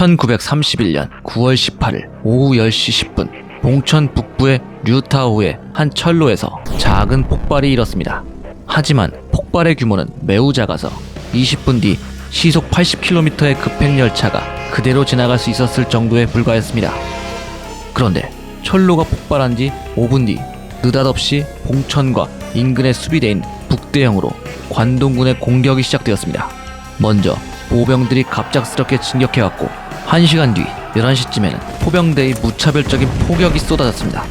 1931년 9월 18일 오후 10시 10분 봉천 북부의 류타오의 한 철로에서 작은 폭발이 일었습니다. 하지만 폭발의 규모는 매우 작아서 20분 뒤 시속 80km의 급행 열차가 그대로 지나갈 수 있었을 정도에 불과했습니다. 그런데 철로가 폭발한 지 5분 뒤 느닷없이 봉천과 인근의 수비대인 북대형으로 관동군의 공격이 시작되었습니다. 먼저 보병들이 갑작스럽게 진격해왔고 1시간 뒤 11시쯤에는 포병대의 무차별적인 포격이 쏟아졌습니다.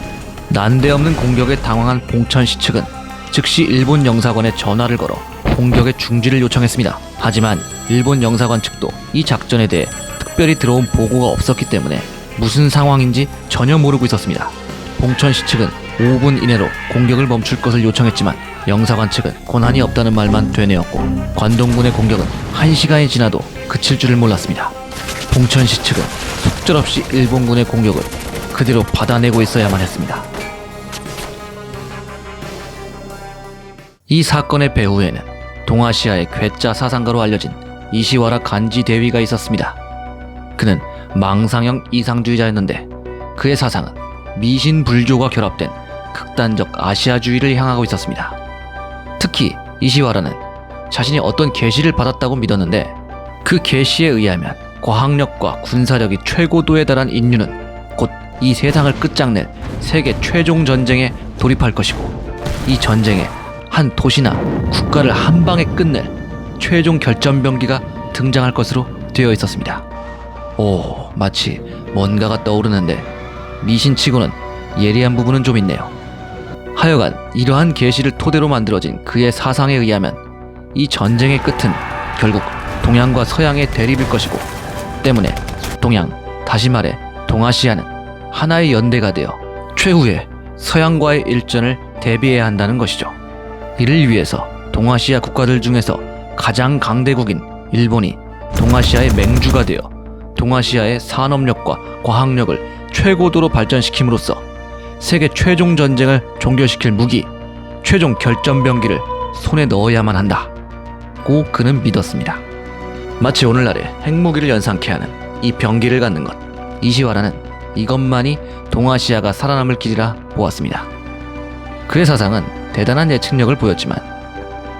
난데없는 공격에 당황한 봉천시 측은 즉시 일본 영사관에 전화를 걸어 공격의 중지를 요청했습니다. 하지만 일본 영사관 측도 이 작전에 대해 특별히 들어온 보고가 없었기 때문에 무슨 상황인지 전혀 모르고 있었습니다. 봉천시 측은 5분 이내로 공격을 멈출 것을 요청했지만 영사관 측은 권한이 없다는 말만 되뇌었고 관동군의 공격은 1시간이 지나도 그칠 줄을 몰랐습니다. 봉천시 측은 속절없이 일본군의 공격을 그대로 받아내고 있어야만 했습니다. 이 사건의 배후에는 동아시아의 괴짜 사상가로 알려진 이시와라 간지 대위가 있었습니다. 그는 망상형 이상주의자였는데 그의 사상은 미신 불교가 결합된 극단적 아시아주의를 향하고 있었습니다. 특히 이시와라는 자신이 어떤 계시를 받았다고 믿었는데 그 계시에 의하면 과학력과 군사력이 최고도에 달한 인류는 곧 이 세상을 끝장낼 세계 최종 전쟁에 돌입할 것이고 이 전쟁에 한 도시나 국가를 한 방에 끝낼 최종 결전병기가 등장할 것으로 되어 있었습니다. 오, 마치 뭔가가 떠오르는데 미신치고는 예리한 부분은 좀 있네요. 하여간 이러한 계시를 토대로 만들어진 그의 사상에 의하면 이 전쟁의 끝은 결국 동양과 서양의 대립일 것이고 때문에 동양, 다시 말해 동아시아는 하나의 연대가 되어 최후의 서양과의 일전을 대비해야 한다는 것이죠. 이를 위해서 동아시아 국가들 중에서 가장 강대국인 일본이 동아시아의 맹주가 되어 동아시아의 산업력과 과학력을 최고도로 발전시킴으로써 세계 최종 전쟁을 종결시킬 무기, 최종 결전병기를 손에 넣어야만 한다. 고 그는 믿었습니다. 마치 오늘날의 핵무기를 연상케 하는 이 병기를 갖는 것. 이시와라는 이것만이 동아시아가 살아남을 길이라 보았습니다. 그의 사상은 대단한 예측력을 보였지만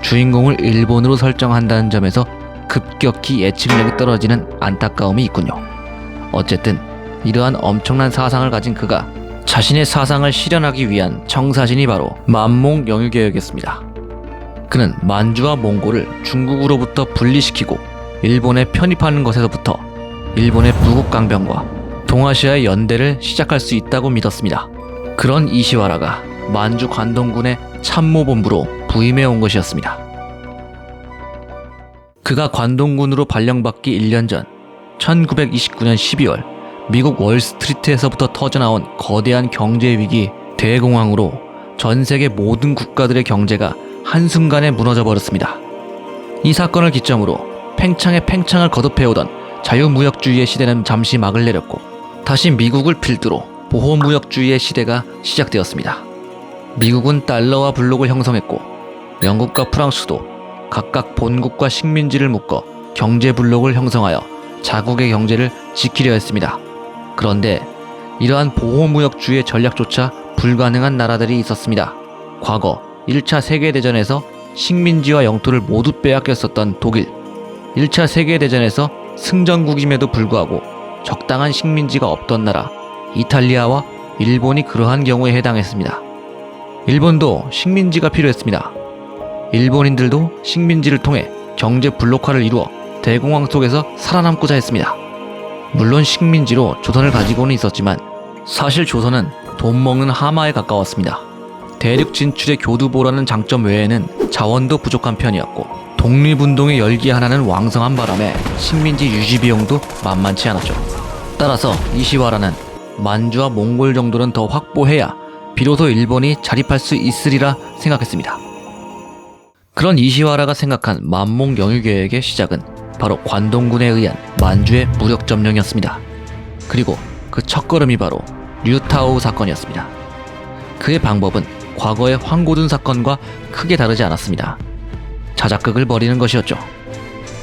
주인공을 일본으로 설정한다는 점에서 급격히 예측력이 떨어지는 안타까움이 있군요. 어쨌든 이러한 엄청난 사상을 가진 그가 자신의 사상을 실현하기 위한 청사진이 바로 만몽 영유계획이었습니다. 그는 만주와 몽골을 중국으로부터 분리시키고 일본에 편입하는 것에서부터 일본의 부국 강병과 동아시아의 연대를 시작할 수 있다고 믿었습니다. 그런 이시와라가 만주 관동군의 참모본부로 부임해 온 것이었습니다. 그가 관동군으로 발령받기 1년 전 1929년 12월 미국 월스트리트에서부터 터져나온 거대한 경제 위기 대공황으로 전 세계 모든 국가들의 경제가 한순간에 무너져 버렸습니다. 이 사건을 기점으로 팽창에 팽창을 거듭해오던 자유무역주의의 시대는 잠시 막을 내렸고 다시 미국을 필두로 보호무역주의의 시대가 시작되었습니다. 미국은 달러와 블록을 형성했고 영국과 프랑스도 각각 본국과 식민지를 묶어 경제 블록을 형성하여 자국의 경제를 지키려 했습니다. 그런데 이러한 보호무역주의 전략조차 불가능한 나라들이 있었습니다. 과거 1차 세계대전에서 식민지와 영토를 모두 빼앗겼었던 독일, 1차 세계대전에서 승전국임에도 불구하고 적당한 식민지가 없던 나라, 이탈리아와 일본이 그러한 경우에 해당했습니다. 일본도 식민지가 필요했습니다. 일본인들도 식민지를 통해 경제 블록화를 이루어 대공황 속에서 살아남고자 했습니다. 물론 식민지로 조선을 가지고는 있었지만 사실 조선은 돈 먹는 하마에 가까웠습니다. 대륙 진출의 교두보라는 장점 외에는 자원도 부족한 편이었고 독립운동의 열기 하나는 왕성한 바람에 식민지 유지 비용도 만만치 않았죠. 따라서 이시와라는 만주와 몽골 정도는 더 확보해야 비로소 일본이 자립할 수 있으리라 생각했습니다. 그런 이시와라가 생각한 만몽 영유 계획의 시작은 바로 관동군에 의한 만주의 무력 점령이었습니다. 그리고 그 첫걸음이 바로 류타오 사건이었습니다. 그의 방법은 과거의 황고든 사건과 크게 다르지 않았습니다. 자작극을 벌이는 것이었죠.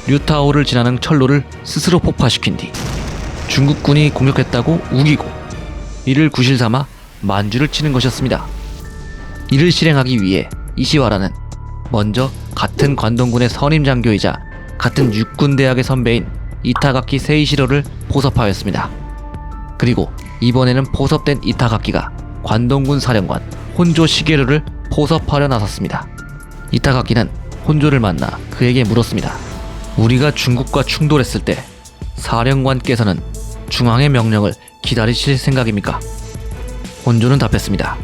류타오를 지나는 철로를 스스로 폭파시킨 뒤 중국군이 공격했다고 우기고 이를 구실 삼아 만주를 치는 것이었습니다. 이를 실행하기 위해 이시와라는 먼저 같은 관동군의 선임 장교이자 같은 육군 대학의 선배인 이타가키 세이시로를 포섭하였습니다. 그리고 이번에는 포섭된 이타가키가 관동군 사령관 혼조 시게루를 포섭하려 나섰습니다. 이타가키는 혼조를 만나 그에게 물었습니다. 우리가 중국과 충돌했을 때 사령관께서는 중앙의 명령을 기다리실 생각입니까? 혼조는 답했습니다.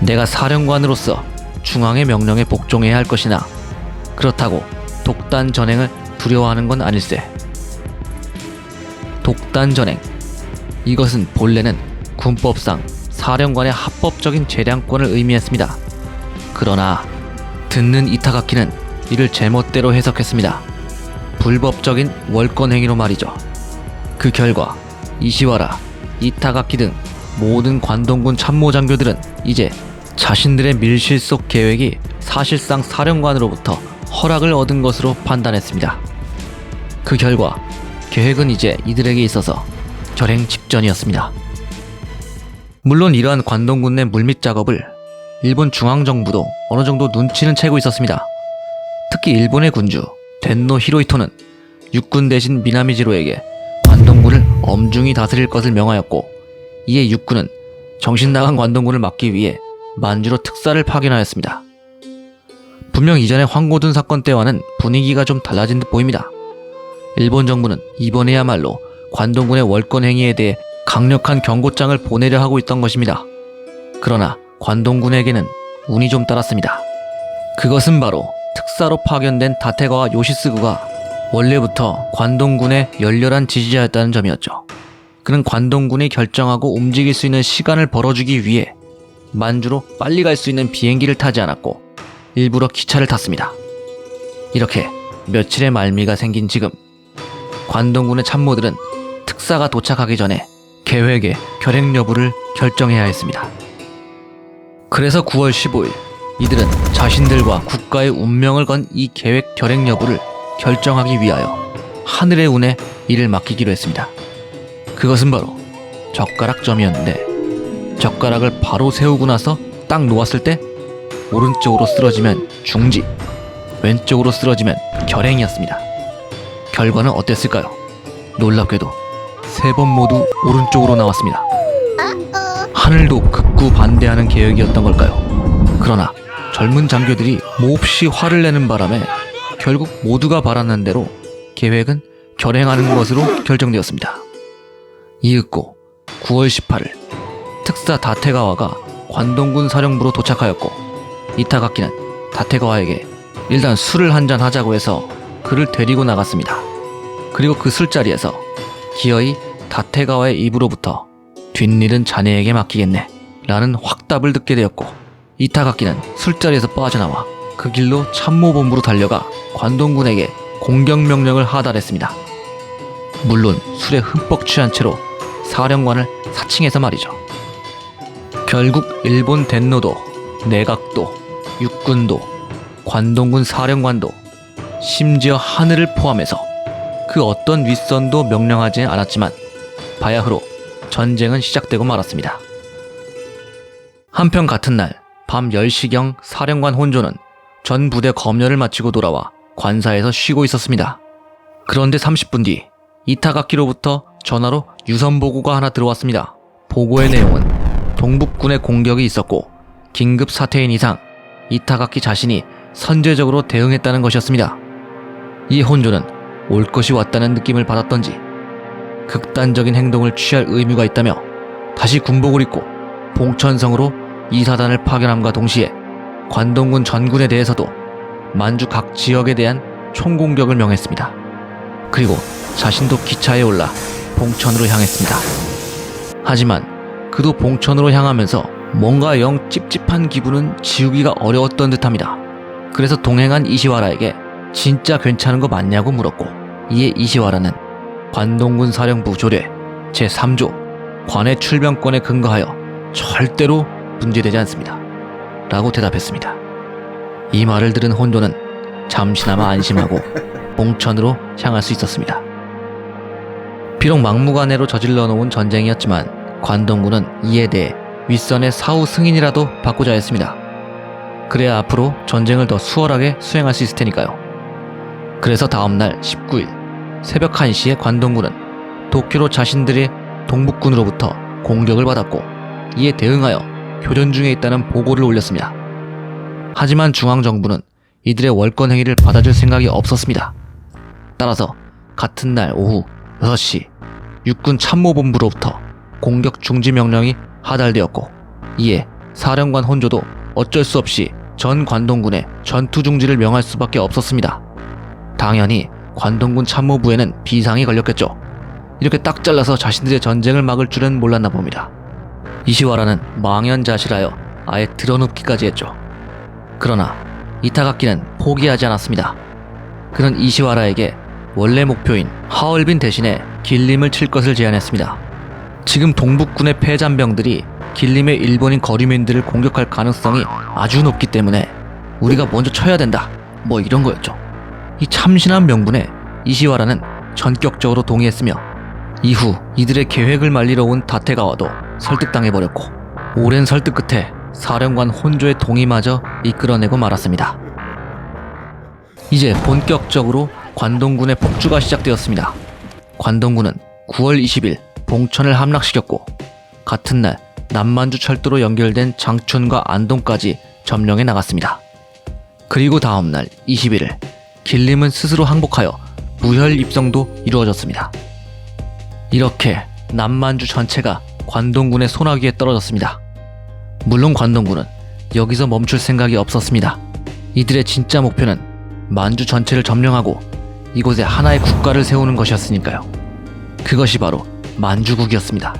내가 사령관으로서 중앙의 명령에 복종해야 할 것이나 그렇다고 독단 전행을 두려워하는 건 아닐세. 독단 전행. 이것은 본래는 군법상 사령관의 합법적인 재량권을 의미했습니다. 그러나 듣는 이타가키는 이를 제멋대로 해석했습니다. 불법적인 월권 행위로 말이죠. 그 결과 이시와라, 이타가키 등 모든 관동군 참모 장교들은 이제 자신들의 밀실 속 계획이 사실상 사령관으로부터 허락을 얻은 것으로 판단했습니다. 그 결과 계획은 이제 이들에게 있어서 결행 직전이었습니다. 물론 이러한 관동군 내 물밑 작업을 일본 중앙정부도 어느 정도 눈치는 채고 있었습니다. 특히 일본의 군주 덴노 히로히토는 육군 대신 미나미지로에게 관동군을 엄중히 다스릴 것을 명하였고 이에 육군은 정신 나간 관동군을 막기 위해 만주로 특사를 파견하였습니다. 분명 이전의 황고든 사건 때와는 분위기가 좀 달라진 듯 보입니다. 일본 정부는 이번에야말로 관동군의 월권 행위에 대해 강력한 경고장을 보내려 하고 있던 것입니다. 그러나 관동군에게는 운이 좀 따랐습니다. 그것은 바로 특사로 파견된 다테가와 요시스구가 원래부터 관동군의 열렬한 지지자였다는 점이었죠. 그는 관동군이 결정하고 움직일 수 있는 시간을 벌어주기 위해 만주로 빨리 갈 수 있는 비행기를 타지 않았고 일부러 기차를 탔습니다. 이렇게 며칠의 말미가 생긴 지금 관동군의 참모들은 특사가 도착하기 전에 계획의 결행 여부를 결정해야 했습니다. 그래서 9월 15일 이들은 자신들과 국가의 운명을 건 이 계획 결행 여부를 결정하기 위하여 하늘의 운에 이를 맡기기로 했습니다. 그것은 바로 젓가락점이었는데 젓가락을 바로 세우고 나서 딱 놓았을 때 오른쪽으로 쓰러지면 중지, 왼쪽으로 쓰러지면 결행이었습니다. 결과는 어땠을까요? 놀랍게도 세 번 모두 오른쪽으로 나왔습니다. 하늘도 극구 반대하는 계획이었던 걸까요? 그러나 젊은 장교들이 몹시 화를 내는 바람에 결국 모두가 바라는 대로 계획은 결행하는 것으로 결정되었습니다. 이윽고 9월 18일 특사 다테가와가 관동군 사령부로 도착하였고 이타가키는 다테가와에게 일단 술을 한잔 하자고 해서 그를 데리고 나갔습니다. 그리고 그 술자리에서 기어이 다테가와의 입으로부터 뒷일은 자네에게 맡기겠네 라는 확답을 듣게 되었고 이타가키는 술자리에서 빠져나와 그 길로 참모본부로 달려가 관동군에게 공격 명령을 하달했습니다. 물론 술에 흠뻑 취한 채로 사령관을 사칭해서 말이죠. 결국 일본 덴노도, 내각도, 육군도, 관동군 사령관도, 심지어 하늘을 포함해서 그 어떤 윗선도 명령하지 않았지만 바야흐로 전쟁은 시작되고 말았습니다. 한편 같은 날 밤 10시경 사령관 혼조는 전 부대 검열을 마치고 돌아와 관사에서 쉬고 있었습니다. 그런데 30분 뒤 이타가키로부터 전화로 유선 보고가 하나 들어왔습니다. 보고의 내용은 동북군의 공격이 있었고 긴급 사태인 이상 이타가키 자신이 선제적으로 대응했다는 것이었습니다. 이 혼조는 올 것이 왔다는 느낌을 받았던지 극단적인 행동을 취할 의무가 있다며 다시 군복을 입고 봉천성으로 이사단을 파견함과 동시에 관동군 전군에 대해서도 만주 각 지역에 대한 총공격을 명했습니다. 그리고 자신도 기차에 올라 봉천으로 향했습니다. 하지만 그도 봉천으로 향하면서 뭔가 영 찝찝한 기분은 지우기가 어려웠던 듯합니다. 그래서 동행한 이시와라에게 진짜 괜찮은 거 맞냐고 물었고 이에 이시와라는 관동군 사령부 조례 제3조 관의 출병권에 근거하여 절대로 문제되지 않습니다. 라고 대답했습니다. 이 말을 들은 혼도는 잠시나마 안심하고 봉천으로 향할 수 있었습니다. 비록 막무가내로 저질러 놓은 전쟁이었지만 관동군은 이에 대해 윗선의 사후 승인이라도 받고자 했습니다. 그래야 앞으로 전쟁을 더 수월하게 수행할 수 있을 테니까요. 그래서 다음날 19일 새벽 1시에 관동군은 도쿄로 자신들의 동북군으로부터 공격을 받았고 이에 대응하여 교전 중에 있다는 보고를 올렸습니다. 하지만 중앙정부는 이들의 월권 행위를 받아줄 생각이 없었습니다. 따라서 같은 날 오후 6시 육군 참모본부로부터 공격 중지 명령이 하달되었고 이에 사령관 혼조도 어쩔 수 없이 전 관동군에 전투 중지를 명할 수밖에 없었습니다. 당연히 관동군 참모부에는 비상이 걸렸겠죠. 이렇게 딱 잘라서 자신들의 전쟁을 막을 줄은 몰랐나 봅니다. 이시와라는 망연자실하여 아예 드러눕기까지 했죠. 그러나 이타가키는 포기하지 않았습니다. 그는 이시와라에게 원래 목표인 하얼빈 대신에 길림을 칠 것을 제안했습니다. 지금 동북군의 패잔병들이 길림의 일본인 거류민들을 공격할 가능성이 아주 높기 때문에 우리가 먼저 쳐야 된다. 뭐 이런 거였죠. 이 참신한 명분에 이시와라는 전격적으로 동의했으며 이후 이들의 계획을 말리러 온 다테가와도 설득당해버렸고 오랜 설득 끝에 사령관 혼조의 동의마저 이끌어내고 말았습니다. 이제 본격적으로 관동군의 폭주가 시작되었습니다. 관동군은 9월 20일 봉천을 함락시켰고 같은 날 남만주 철도로 연결된 장춘과 안동까지 점령해 나갔습니다. 그리고 다음 날 21일 길림은 스스로 항복하여 무혈 입성도 이루어졌습니다. 이렇게 남만주 전체가 관동군의 소나기에 떨어졌습니다. 물론 관동군은 여기서 멈출 생각이 없었습니다. 이들의 진짜 목표는 만주 전체를 점령하고 이곳에 하나의 국가를 세우는 것이었으니까요. 그것이 바로 만주국이었습니다.